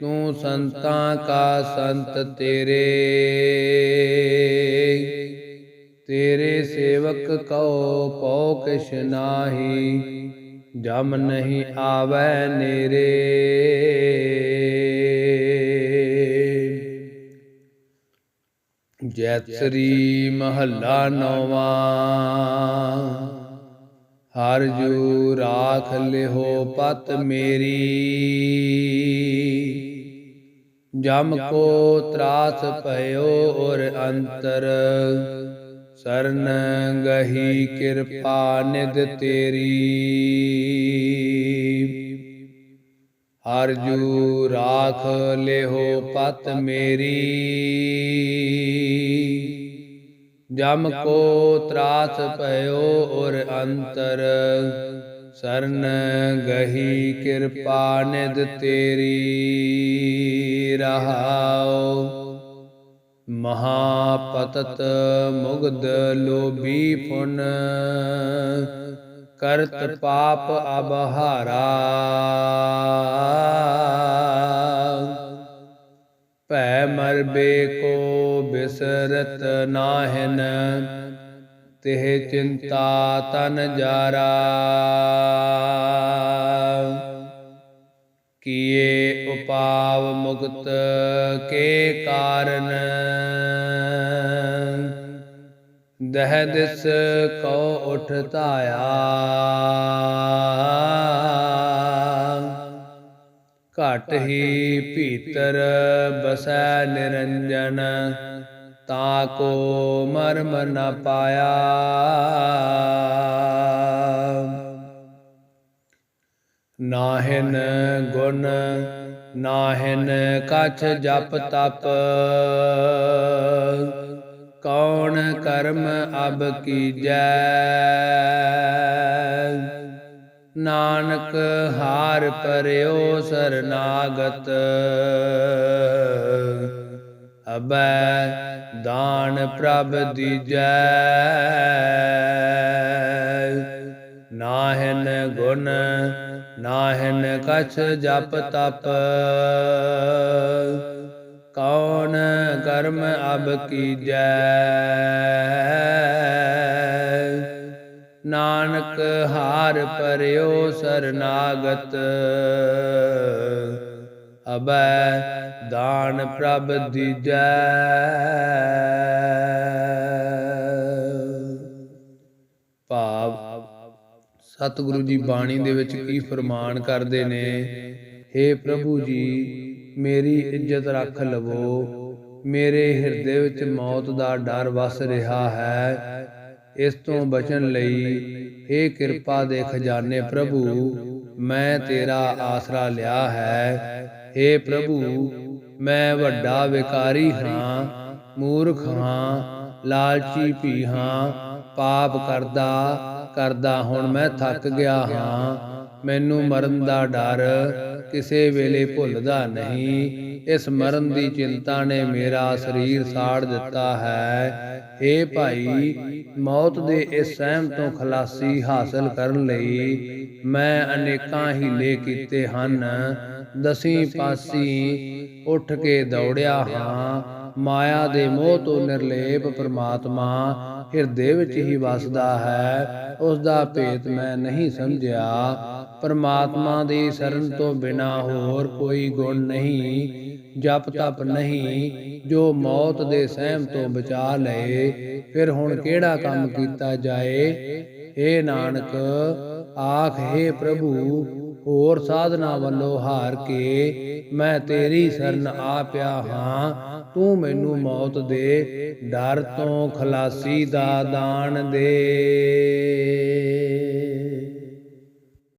ਤੂੰ ਸੰਤਾਂ ਕਾ ਸੰਤ ਤੇਰੇ। ਤੇਰੇ ਸੇਵਕ ਕਉ ਪਉ ਕਿਛ ਨਾਹੀ, ਜਮ ਨਹੀਂ ਆਵੈ ਨੇਰੇ। ਜੈਤ ਸ੍ਰੀ ਮਹੱਲਾ ਨੌਵਾਂ, ਹਰ ਜੂ ਰਾਖ ਲਿਹੋ ਪਤ ਮੇਰੀ। ਜਮ ਕੋ ਤਰਾਸ ਭਇਓ ਔਰ ਅੰਤਰ। ਸਰਨ ਗਹੀ ਕਿਰਪਾ ਨਿਦ ਤੇਰੀ। ਹਰ ਜੂ ਰਾਖ ਲਿਹੋ ਪਤ ਮੇਰੀ। ਜਮ ਕੋ ਤਰਾਸ ਭਇਓ ਔਰ ਅੰਤਰ। ਸਰਨ ਗਹੀ ਕਿਰਪਾ ਨਿਦ ਤੇਰੀ ਰਹਾਉ। ਮਹਾਪਤਤ ਮੁਗਧ ਲੋਭੀ ਪੁਨ, ਕਰਤ ਪਾਪ ਅਬਹਾਰਾ। ਭੈ ਮਰਬੇ ਕੋ ਬਿਸਰਤ ਨਾਹਿਨ ਤਿਹ ਚਿੰਤਾ ਤਨ ਜਾਰਾ। ਕੀਏ ਉਪਾਵ ਮੁਕਤ ਕੇ ਕਾਰਨ। ਦਹ ਦਿਸ ਕਉ ਉਠ ਧਾਇਆ। ਘਟ ਹੀ ਭੀਤਰ ਬਸੈ ਨਿਰੰਜਨ। ਤਾ ਕੋ ਮਰਮ ਨ ਪਾਇਆ। ਨਾਹਿਨ ਗੁਣ, ਨਾਹਿਨ ਕਛ ਜਪ ਤਪ। ਕੌਣ ਕਰਮ ਅਬ ਕੀਜੈ? ਨਾਨਕ ਹਾਰ ਪਰਿਓ ਸਰਨਾਗਤ। ਅਬੈ ਦਾਨ ਪ੍ਰਭ ਦੀਜੈ। ਨਾਹਿਨ ਗੁਣ, ਨਾਹਿਨ ਕਛ ਜਪ ਤਪ। ਕੌਣ ਕਰਮ ਅਬ ਕੀਜੈ? ਨਾਨਕ ਹਾਰ ਪਰਿਓ ਸਰਨਾਗਤ। ਅਬੈ ਦਾਨ ਪ੍ਰਭ ਦੀਜੈ। ਭਾਵ ਸਤਿਗੁਰੂ ਜੀ ਬਾਣੀ ਦੇ ਵਿੱਚ ਕੀ ਫਰਮਾਨ ਕਰਦੇ ਨੇ हे ਪ੍ਰਭੂ ਜੀ, ਮੇਰੀ ਇੱਜ਼ਤ ਰੱਖ ਲਵੋ। ਮੇਰੇ ਹਿਰਦੇ ਵਿੱਚ ਮੌਤ ਦਾ ਡਰ ਵਸ ਰਿਹਾ ਹੈ। ਇਸ ਤੋਂ ਬਚਣ ਲਈ हे ਕਿਰਪਾ ਦੇ ਖਜ਼ਾਨੇ ਪ੍ਰਭੂ, ਮੈਂ ਤੇਰਾ ਆਸਰਾ ਲਿਆ ਹੈ। हे ਪ੍ਰਭੂ, ਮੈਂ ਵੱਡਾ ਵਿਕਾਰੀ ਹਾਂ, ਮੂਰਖ ਹਾਂ, ਲਾਲਚੀ ਵੀ ਹਾਂ, ਪਾਪ ਕਰਦਾ ਕਰਦਾ ਹੁਣ ਮੈਂ ਥੱਕ ਗਿਆ ਹਾਂ। ਮੈਨੂੰ ਮਰਨ ਦਾ ਡਰ ਕਿਸੇ ਵੇਲੇ ਭੁੱਲਦਾ ਨਹੀਂ। ਇਸ ਮਰਨ ਦੀ ਚਿੰਤਾ ਨੇ ਮੇਰਾ ਸਰੀਰ ਸਾੜ ਦਿੱਤਾ ਹੈ। ਏ ਭਾਈ, ਮੌਤ ਦੇ ਇਸ ਸਹਿਮ ਤੋਂ ਖਲਾਸੀ ਹਾਸਲ ਕਰਨ ਲਈ ਮੈਂ ਅਨੇਕਾਂ ਹੀਲੇ ਕੀਤੇ ਹਨ। ਦਸੀਂ ਪਾਸੀ ਉੱਠ ਕੇ ਦੌੜਿਆ ਹਾਂ। ਮਾਇਆ ਦੇ ਮੋਹ ਤੋਂ ਨਿਰਲੇਪ ਪ੍ਰਮਾਤਮਾ ਹਿਰਦੇ ਵਿੱਚ ਹੀ ਵਸਦਾ ਹੈ। ਉਸ ਦਾ ਭੇਤ ਮੈਂ ਨਹੀਂ ਸਮਝਿਆ। ਪਰਮਾਤਮਾ ਦੀ ਸ਼ਰਨ ਤੋਂ ਬਿਨਾ ਹੋਰ ਕੋਈ ਗੁਣ ਨਹੀਂ। ਜਪ ਤਪ ਨਹੀਂ। ਜੋ ਮੌਤ ਦੇ ਸਹਿਮ ਤੋਂ ਬਚਾ ਲਏ, ਫਿਰ ਹੁਣ ਕਿਹੜਾ ਕੰਮ ਕੀਤਾ ਜਾਏ? ਏ ਨਾਨਕ, ਆਖ, ਹੈ ਪ੍ਰਭੂ ਹੋਰ ਸਾਧਨਾ ਵੱਲੋਂ ਹਾਰ ਕੇ ਮੈਂ ਤੇਰੀ ਸ਼ਰਨ ਆ ਪਿਆ ਹਾਂ। ਤੂੰ ਮੈਨੂੰ ਮੌਤ ਦੇ ਡਰ ਤੋਂ ਖਲਾਸੀ ਦਾ ਦਾਨ ਦੇ।